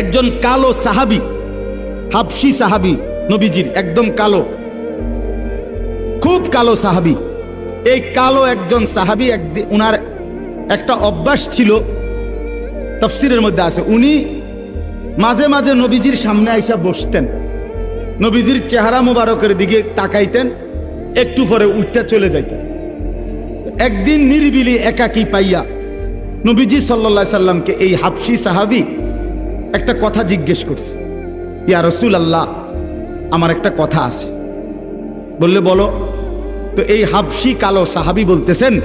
একজন কালো সাহাবি হাবশি সাহাবি, নবীজির একদম কালো, খুব কালো সাহাবি। এই কালো একজন সাহাবি একদিন উনার একটা অভ্যাস ছিল, তফসিরের মধ্যে আছে, উনি মাঝে মাঝে নবীজির সামনে আইসা বসতেন, নবীজির চেহারা মোবারকের দিকে তাকাইতেন, একটু পরে উঠতে চলে যাইতেন। একদিন নিরিবিলি একাকী পাইয়া নবীজি সাল্লা সাল্লামকে এই হাফসি সাহাবি একটা কথা জিজ্ঞেস করছে। ইয়া রসুল আল্লাহ আমার একটা কথা আছে। বললে, বলো, তো এই হাবসি কালো সাহাবি বলতেছেন,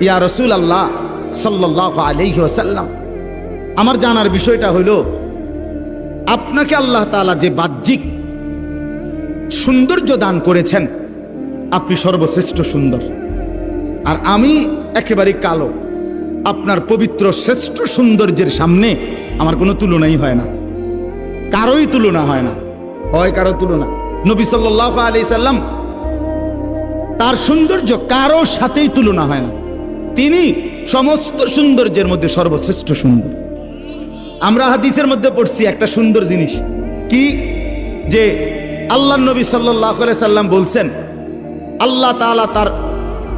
ইয়া রসুল আল্লাহ সাল্লাহ আলাইহি ওয়াসাল্লাম, আমার জানার বিষয়টা হইল, আপনাকে আল্লাহ তাআলা যে বাহ্যিক সৌন্দর্য দান করেছেন, আপনি সর্বশ্রেষ্ঠ সুন্দর। আর আমি একেবারে কালো, আপনার পবিত্র শ্রেষ্ঠ সৌন্দর্যের সামনে আমার কোনো তুলনাই হয় না। কারোই তুলনা হয় না। হয় কারও তুলনা। নবী সাল্লাহ আলি সাল্লাম তার সৌন্দর্য কারোর সাথেই তুলনা হয় না। তিনি সমস্ত সৌন্দর্যের মধ্যে সর্বশ্রেষ্ঠ সুন্দর। আমরা হাদিসের মধ্যে পড়ছি একটা সুন্দর জিনিস। কি? যে আল্লাহ নবী সাল্লাহ সাল্লাম বলছেন, আল্লাহ তাআলা তার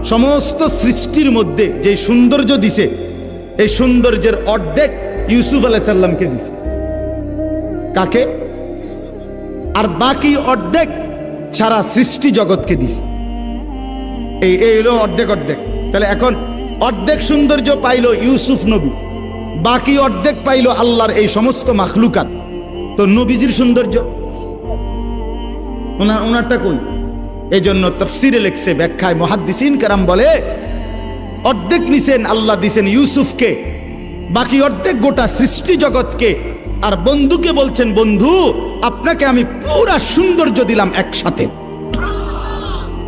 সমস্ত সৃষ্টির মধ্যে যে সৌন্দর্য দিছে, এই সৌন্দর্যের অর্ধেক ইউসুফ আলাহ সাল্লামকে দিছে। কাকে? আর বাকি অর্ধেক সারা সৃষ্টি জগৎকে দিছে। এই এই হলো অর্ধেক অর্ধেক। তাহলে এখন অর্ধেক সৌন্দর্য পাইল ইউসুফ নবী, বাকি অর্ধেক পাইল আল্লাহর এই সমস্ত মাখলুকাত। তো নবীজির সৌন্দর্য? ওনার, ওনারটা কই? এই জন্য তফসিরে লেখছে, ব্যাখ্যায় মহাদ্দিসিন কারাম বলে, অর্ধেক নিছেন, আল্লাহ দিছেন ইউসুফকে। বাকি অর্ধেক গোটা সৃষ্টি জগৎকে। আর বন্ধুকে বলছেন, বন্ধু, আপনাকে আমি পুরা সৌন্দর্য দিলাম একসাথে।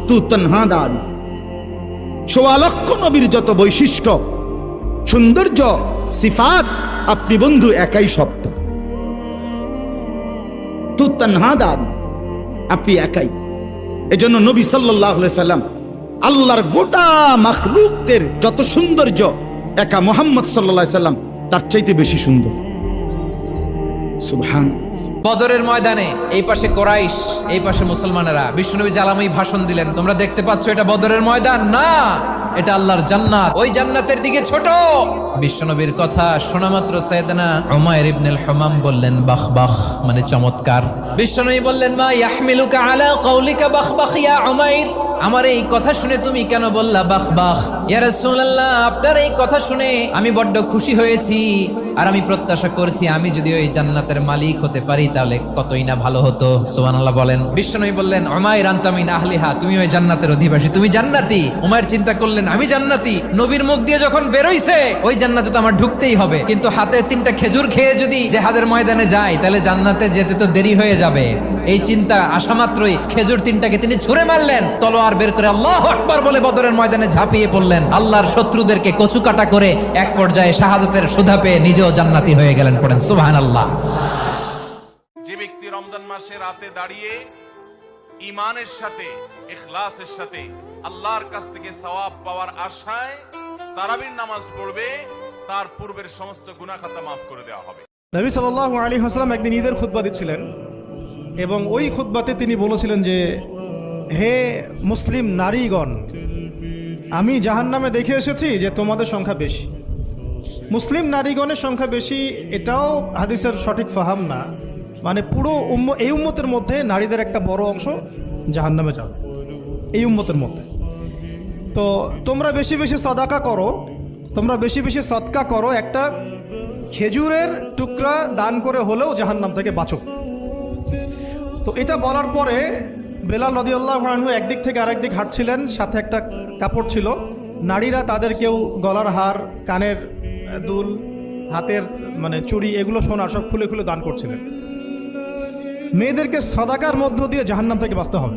তু তনহা নবীর যত বৈশিষ্ট্য। সৌন্দর্য, সিফাত, আপনি বন্ধু একাই শব্দ তু আপনি একাই। এজন্য নবী সাল্লাহ সাল্লাম আল্লাহর গোটা মাখলুকদের যত সৌন্দর্য একা মোহাম্মদ সাল্লাম তার চাইতে বেশি সুন্দর। বদরের ময়দানে, এই পাশে কোরাইশ, এই পাশে মুসলমানেরা। বিষ্ণুনবী জালামাই ভাষণ দিলেন, তোমরা দেখতে পাচ্ছ, এটা বদরের ময়দান না, এটা আল্লাহর জান্নাত। ওই জান্নাতের দিকে ছোট। বিশ্বনবীর কথা শোনা মাত্র সৈয়দনা উমায়ের ইবনুল হামাম বললেন বাখ বাখ মানে চমৎকার। বিশ্বনবী বললেন, মা ইয়াহমিলুকা আলা কওলিকা বাখ বাখ ইয়া উমাইর। আমার এই কথা শুনে তুমি কেন বললা বাখ বাখ ইয়া রাসূলুল্লাহ, আপনার এই কথা শুনে আমি বড্ড খুশি হয়েছি। আর আমি প্রত্যাশা করছি আমি যদি ওই জান্নাতের মালিক হতে পারি, তাহলে কতই না ভালো হতো। সুবহানাল্লাহ বলেন। বিশ্বনবী বললেন অমায় রান্তামিন আহলিহা, তুমি ওই জান্নাতের অধিবাসী, তুমি জান্নাতি। ওমায়ের চিন্তা করলেন, আমি জান্নাতি। নবীর মুখ দিয়ে যখন বেরোইছে, ওই জান্নাতে তো আমার ঢুকতেই হবে। কিন্তু হাতে তিনটা খেজুর খেয়ে যদি জেহাদের ময়দানে যায়, তাহলে জান্নাতে যেতে তো দেরি হয়ে যাবে। এই চিন্তা আসা মাত্রই খেজুর তিনটাকে তিনি ছুঁড়ে মারলেন। তলোয়ার বের করে আল্লাহ আকবার বলে বদরের ময়দানে ঝাঁপিয়ে পড়লেন। আল্লাহর শত্রুদেরকে কচুকাটা করে এক পর্যায়ে শাহাদাতের সুধা পেয়ে নিজেও জান্নাতি হয়ে গেলেন পড়েন। সুবহানাল্লাহ। যে ব্যক্তি রমজান মাসে রাতে দাঁড়িয়ে ইমানের সাথে ইখলাসের সাথে আল্লাহর কাছ থেকে সওয়াব পাওয়ার আশায় তারাবির নামাজ পড়বে তার পূর্বের সমস্ত গুনাহ খাতা মাফ করে দেওয়া হবে। নবী হাসলাম একদিন ঈদের খুতবা দিচ্ছিলেন। এবং ওই খুতবাতে তিনি বলেছিলেন যে, হে মুসলিম নারীগণ, আমি জাহান নামে দেখে এসেছি যে তোমাদের সংখ্যা বেশি। মুসলিম নারীগণের সংখ্যা বেশি, এটাও হাদিসের সঠিক ফাহাম না। মানে পুরো উম্ম, এই উম্মতের মধ্যে নারীদের একটা বড় অংশ জাহান নামে যাবে, এই উম্মতের মধ্যে। তো তোমরা বেশি বেশি সদাকা করো, তোমরা বেশি বেশি সৎকা করো, একটা খেজুরের টুকরা দান করে হলেও জাহান্নাম থেকে বাঁচো। তো এটা বলার পরে বেলাল নদীউল্লাহ আনহু একদিক থেকে আরেক দিক হাঁটছিলেন, সাথে একটা কাপড় ছিল। নারীরা তাদের কেউ গলার হার, কানের দুল, হাতের মানে চুরি এগুলো সোনার সব খুলে খুলে দান করছিলেন। মেয়েদেরকে সদাকার মধ্য দিয়ে জাহান্নাম থেকে বাঁচতে হবে।